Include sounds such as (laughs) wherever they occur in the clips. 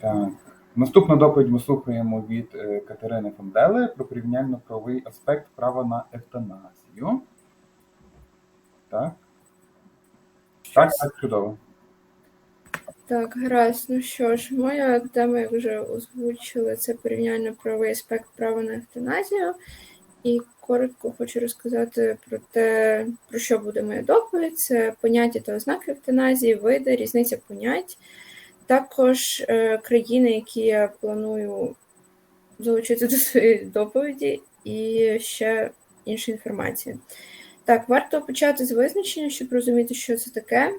Так. Наступну доповідь ми слухаємо від е, Катерини Фондели про порівняльно-правовий аспект права на евтаназію. Так. Так, так, чудово. Так, гаразд. Ну що ж, моя тема, як вже озвучила, це порівняльно правовий аспект права на евтаназію. І коротко хочу розказати про те, про що буде моя доповідь. Це поняття та ознаки евтаназії, види, різниця понять. Також е, країни, які я планую залучити до своєї доповіді, і ще інша інформація. Так, варто почати з визначення, щоб розуміти, що це таке.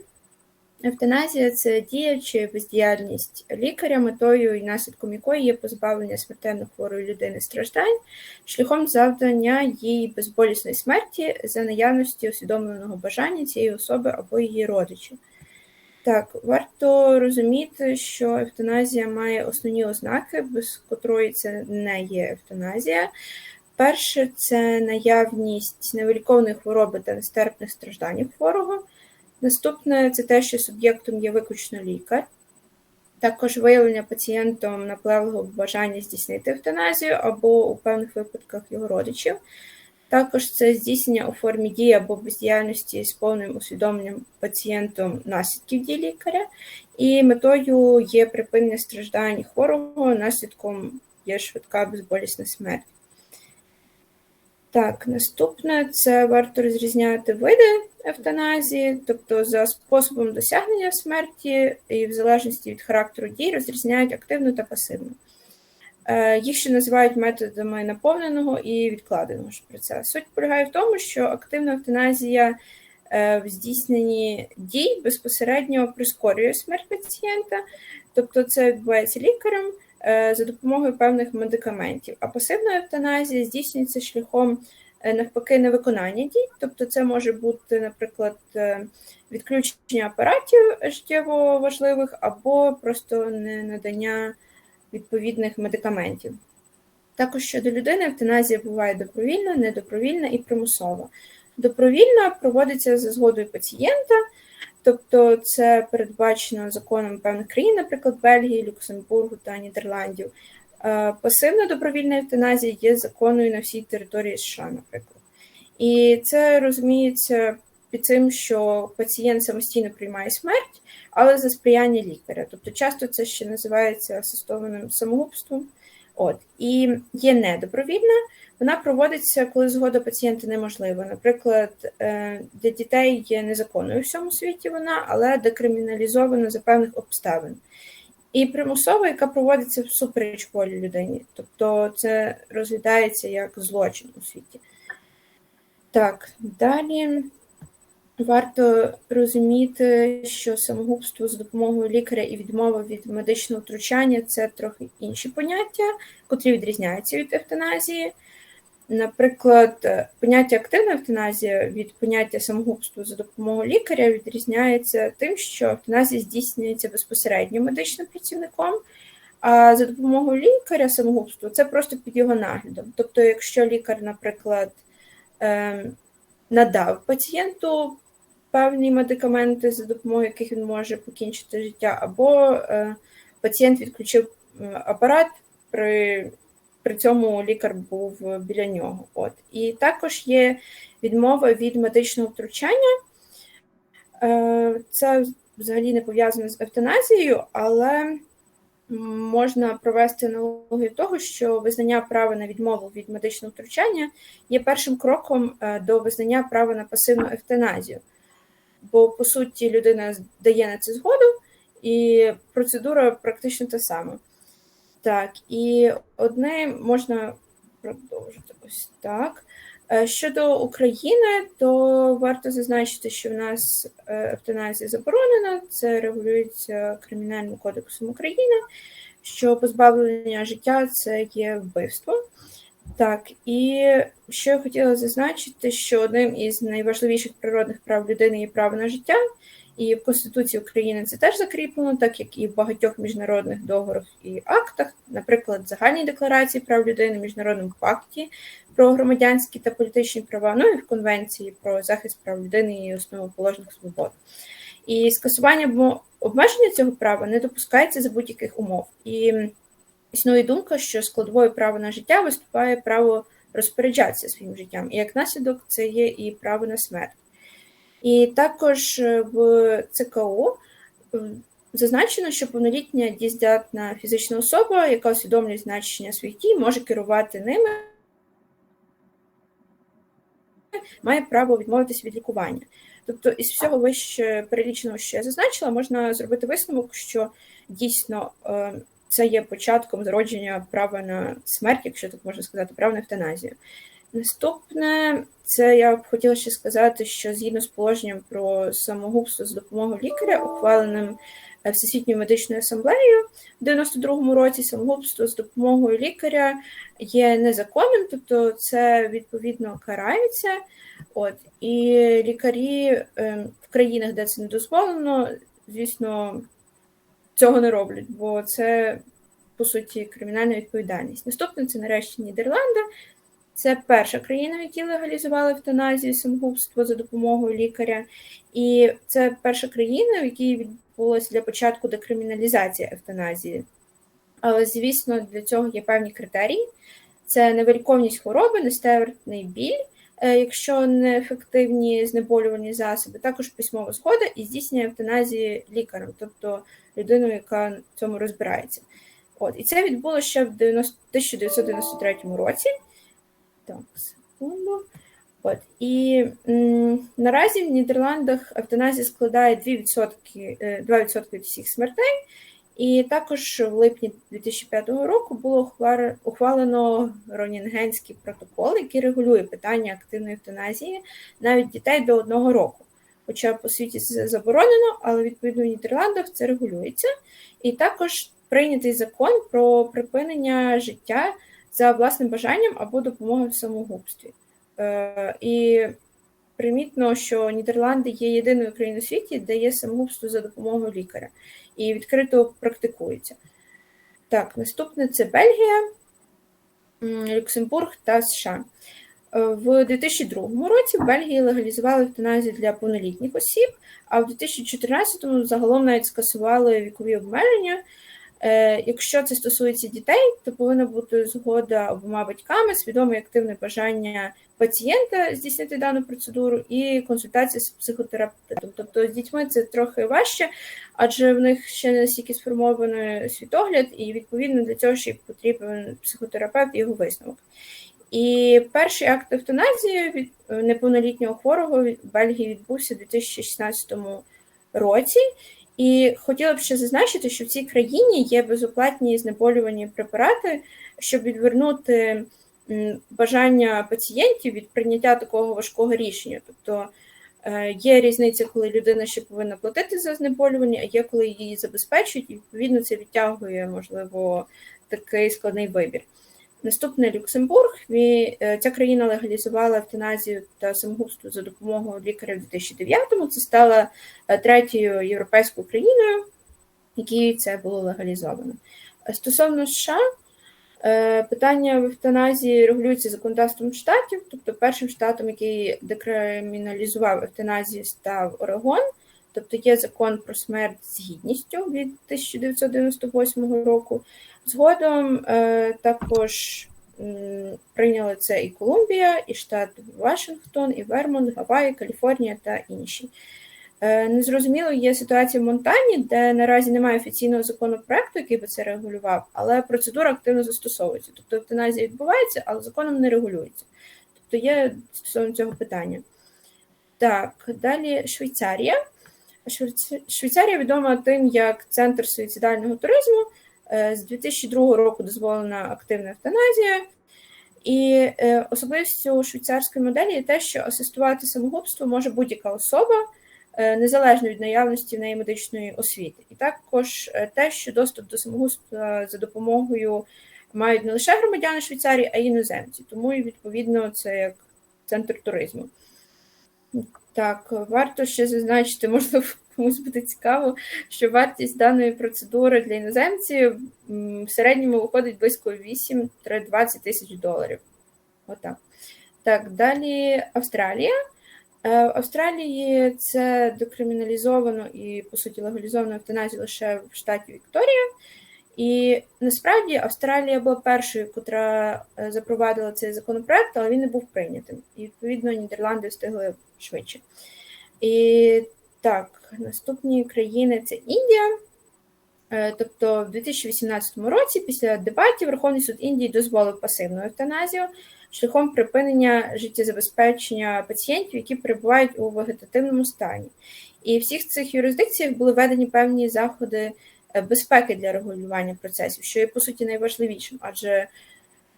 Евтаназія це дія чи бездіяльність лікаря, метою і наслідком якої є позбавлення смертельно хворої людини страждань, шляхом завдання їй безболісної смерті за наявності усвідомленого бажання цієї особи або її родичів. Так, варто розуміти, що евтаназія має основні ознаки, без котрої це не є евтаназія. Перше це наявність невиліковної хвороби та нестерпних страждань хворого. Наступне це те, що суб'єктом є виключно лікар. Також виявлення пацієнтом наплевого бажання здійснити евтаназію або у певних випадках його родичів. Також це здійснення у формі дії або бездіяльності з повним усвідомленням пацієнтом наслідків дій лікаря, і метою є припинення страждань хворого, наслідком є швидка безболісна смерть. Так, наступне це варто розрізняти види евтаназії, тобто за способом досягнення смерті і в залежності від характеру дій розрізняють активну та пасивну. Е, Їх ще називають методами наповненого і відкладеного процесу. Суть полягає в тому, що активна евтаназія е, в здійсненні дій безпосередньо прискорює смерть пацієнта, тобто це відбувається лікарем е, за допомогою певних медикаментів. А пасивна евтаназія здійснюється шляхом навпаки невиконання дій, тобто це може бути, наприклад, відключення апаратів життєво важливих або просто не надання відповідних медикаментів. Також щодо людини, евтаназія буває добровільна, недобровільна і примусова. Добровільна проводиться за згодою пацієнта, тобто це передбачено законом певних країн, наприклад, Бельгії, Люксембургу та Нідерландів. Пасивна добровільна евтаназія є законною на всій території США, наприклад. І це розуміється під цим, що пацієнт самостійно приймає смерть, але за сприяння лікаря. Тобто, часто це ще називається асистованим самогубством. От і є недобровільна. Вона проводиться, коли згода пацієнта неможлива. Наприклад, е, для дітей є незаконною в всьому світі вона, але декриміналізована за певних обставин. І примусова, яка проводиться всупереч волі людині. Тобто це розглядається як злочин у світі. Так, далі. Варто розуміти, що самогубство за допомогою лікаря і відмова від медичного втручання це трохи інші поняття, котрі відрізняються від евтаназії. Наприклад, поняття активна евтаназія від поняття самогубства за допомогою лікаря відрізняється тим, що евтаназія здійснюється безпосередньо медичним працівником, а за допомогою лікаря самогубство це просто під його наглядом. Тобто, якщо лікар, наприклад, ем, надав пацієнту певні медикаменти, за допомогою яких він може покінчити життя, або е, пацієнт відключив апарат, при при цьому лікар був біля нього. От. І також є відмова від медичного втручання. Е, це взагалі не пов'язано з евтаназією, але можна провести аналогію того, що визнання права на відмову від медичного втручання є першим кроком е, до визнання права на пасивну евтаназію бо по суті людина дає на це згоду, і процедура практично та сама. Так, і одне можна продовжити ось так. Е, щодо України, то варто зазначити, що в нас автоназія евтаназія заборонена, це регулюється Кримінальним кодексом України, що позбавлення життя це є вбивство. Так, і що я хотіла зазначити, що одним із найважливіших природних прав людини є право на життя, і в Конституції України це теж закріплено, так як і в багатьох міжнародних договорах і актах, наприклад, загальній декларації прав людини, міжнародному пакті про громадянські та політичні права, ну і в Конвенції про захист прав людини і основоположних свобод. І скасування або обмеження цього права не допускається за будь-яких умов. І існує думка, що складовою права на життя виступає право розпоряджатися своїм життям. І як наслідок, це є і право на смерть. І також е, в ЦКУ е, зазначено, що повнолітня дієздатна фізична особа, яка усвідомлює значення своїх дій, може керувати ними, має право відмовитися від лікування. Тобто, із всього вище переліченого, що я зазначила, можна зробити висновок, що дійсно е, це є початком зародження права на смерть, якщо так можна сказати, права на евтаназію. Наступне, це я б хотіла ще сказати, що згідно з положенням про самогубство з допомогою лікаря, ухваленим е, Всесвітньою медичною асамблеєю в 92-му році, самогубство з допомогою лікаря є незаконним, тобто це відповідно карається. От і лікарі е, в країнах, де це не дозволено, звісно, цього не роблять, бо це по суті кримінальна відповідальність. Наступне це нарешті Нідерланди. Це перша країна, в якій легалізували евтаназію самогубство за допомогою лікаря. І це перша країна, в якій відбулася для початку декриміналізація евтаназії. Але, звісно, для цього є певні критерії: це невиліковність хвороби, нестерпний біль, е, якщо неефективні знеболювальні засоби, також письмова згода і здійснення евтаназії лікарем, тобто людиною, яка в цьому розбирається. От, І це відбулося ще в 90 1993 році. Так, секунду. От. І м, наразі в Нідерландах евтаназія складає 2%, е, 2% від всіх смертей, і також в липні 2005 року було ухвалено Ронінгенський протокол, який регулює питання активної евтаназії навіть дітей до одного року. Хоча по світі це заборонено, але відповідно в Нідерландах це регулюється. І також прийнятий закон про припинення життя за власним бажанням або допомогою в самогубстві. Е, І примітно, що Нідерланди є єдиною країною у світі, де є самогубство за допомогою лікаря, і відкрито практикується. Так, наступне це Бельгія, Люксембург та США. Е, В 2002 році в Бельгії легалізували евтаназію для повнолітніх осіб, а в 2014 загалом навіть скасували вікові обмеження. Е, Якщо це стосується дітей, то повинна бути згода обома батьками, свідоме активне бажання пацієнта здійснити дану процедуру і консультація з психотерапевтом. Тобто з дітьми це трохи важче, адже в них ще не настільки сформований світогляд, і відповідно для цього ще потрібен психотерапевт і його висновок. І перший акт евтаназії від е, неповнолітнього хворого в Бельгії відбувся у 2016 році. І хотіла б ще зазначити, що в цій країні є безоплатні знеболювані препарати, щоб відвернути бажання пацієнтів від прийняття такого важкого рішення. Тобто е, є різниця, коли людина ще повинна платити за знеболювання, а є коли її забезпечують, і відповідно це відтягує, можливо, такий складний вибір. Наступне Люксембург. Е, Ця країна легалізувала евтаназію та самогубство за допомогою лікаря в 2009-му. Це стала е, третьою європейською країною, якій це було легалізовано. Е, Стосовно США, питання в евтаназії регулюється законодавством штатів, тобто першим штатом, який декриміналізував евтаназію, став Орегон. Тобто є закон про смерть з гідністю від 1998 року. Згодом е, також м, прийняли це і Колумбія, і штат Вашингтон, і Вермонт, Гаваї, Каліфорнія та інші. Е, Незрозуміло є ситуація в Монтані, де наразі немає офіційного законопроекту, який би це регулював, але процедура активно застосовується. Тобто евтаназія відбувається, але законом не регулюється. Тобто є стосовно цього питання. Так, далі Швейцарія. Швейц- Швейцарія відома тим як центр суїцидального туризму. Е, З 2002 року дозволена активна евтаназія. І е, особливістю швейцарської моделі є те, що асистувати самогубство може будь-яка особа, е, незалежно від наявності в неї медичної освіти. І також те, що доступ до самогубства за допомогою мають не лише громадяни Швейцарії, а й іноземці. Тому відповідно це як центр туризму. Так, варто ще зазначити, можливо, (laughs) комусь буде цікаво, що вартість даної процедури для іноземців в середньому виходить близько 8-20 тисяч доларів. Отак. Так, далі Австралія. Е, В Австралії це декриміналізовано і, по суті, легалізовано евтаназію лише в штаті Вікторія. І насправді Австралія була першою, котра е, запровадила цей законопроект, але він не був прийнятим. І відповідно Нідерланди встигли швидше. І так, наступні країни це Індія. Е, Тобто, в 2018 році, після дебатів, Верховний суд Індії дозволив пасивну евтаназію шляхом припинення життєзабезпечення пацієнтів, які перебувають у вегетативному стані. І в всіх цих юрисдикціях були введені певні заходи безпеки для регулювання процесів, що є по суті найважливішим, адже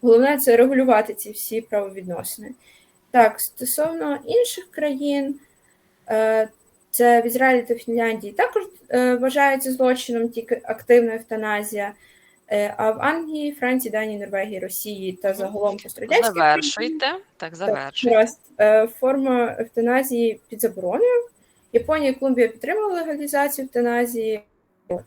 головне це регулювати ці всі правовідносини. Так, стосовно інших країн, е, це в Ізраїлі та Фінляндії також е, вважається злочином тільки активна евтаназія. Е, А в Англії, Франції, Данії, Норвегії, Росії та загалом пострадянських Завершуйте. Так, так, завершуйте. Е, Форма евтаназії під забороною. Японія і Колумбія підтримали легалізацію евтаназії, от,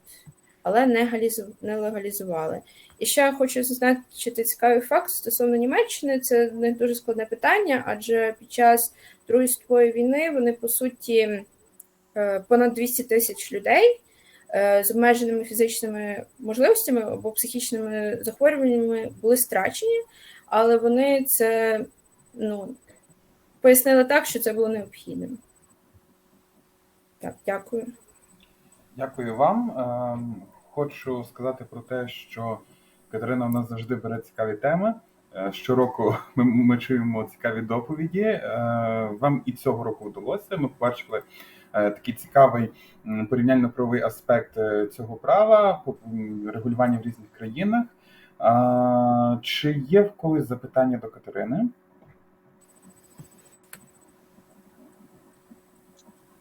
але не, не легалізували. І ще хочу зазначити цікавий факт стосовно Німеччини. Це не дуже складне питання, адже під час Другої світової війни вони по суті е, понад 200 тисяч людей е, з обмеженими фізичними можливостями або психічними захворюваннями були страчені, але вони це ну, пояснили так, що це було необхідним. Так, дякую. Дякую вам. Хочу сказати про те, що Катерина в нас завжди бере цікаві теми. Е, Щороку ми, ми чуємо цікаві доповіді. Е, Вам і цього року вдалося. Ми побачили е, такий цікавий порівняльно-правовий аспект цього права, регулювання в різних країнах. Чи є в когось запитання до Катерини?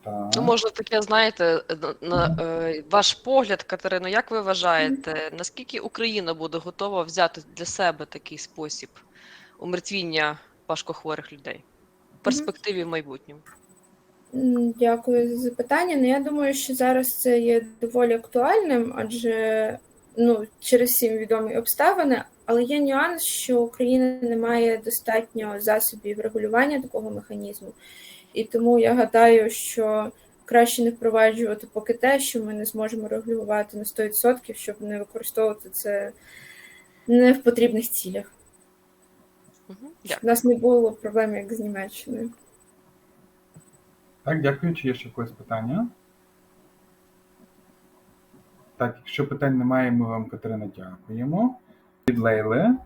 Так. Ну, може, таке, знаєте, на, на, е, ваш погляд, Катерино, як ви вважаєте, наскільки Україна буде готова взяти для себе такий спосіб умертвіння важкохворих людей в перспективі в майбутньому? Дякую за запитання. Ну, я думаю, що зараз це є доволі актуальним, адже ну, через всім відомі обставини, але є нюанс, що Україна не має достатньо засобів регулювання такого механізму. І тому я гадаю, що краще не впроваджувати поки те, що ми не зможемо регулювати на 100%, щоб не використовувати це не в потрібних цілях. Угу. Щоб у нас не було проблем, як з Німеччиною. Так, дякую. Чи є ще якось питання? Так, якщо питань немає, ми вам, Катерина, дякуємо. Від Лейли.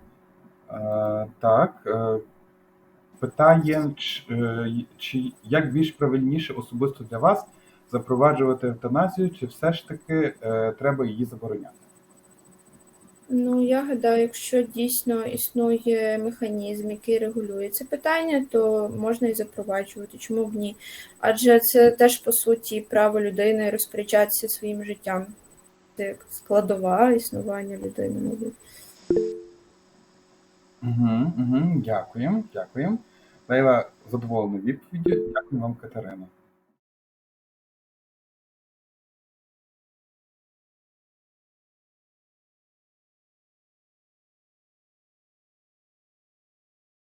Е, так. Питає, чи, е, чи як більш правильніше особисто для вас запроваджувати евтаназію, чи все ж таки е, треба її забороняти? Ну, я гадаю, якщо дійсно існує механізм, який регулює це питання, то можна і запроваджувати. Чому б ні? Адже це теж по суті право людини розпоряджатися своїм життям. Це складова існування людини, мабуть. Угу, угу, дякуємо, дякуємо. Лейла задоволена відповіддю. Дякую вам, Катерина.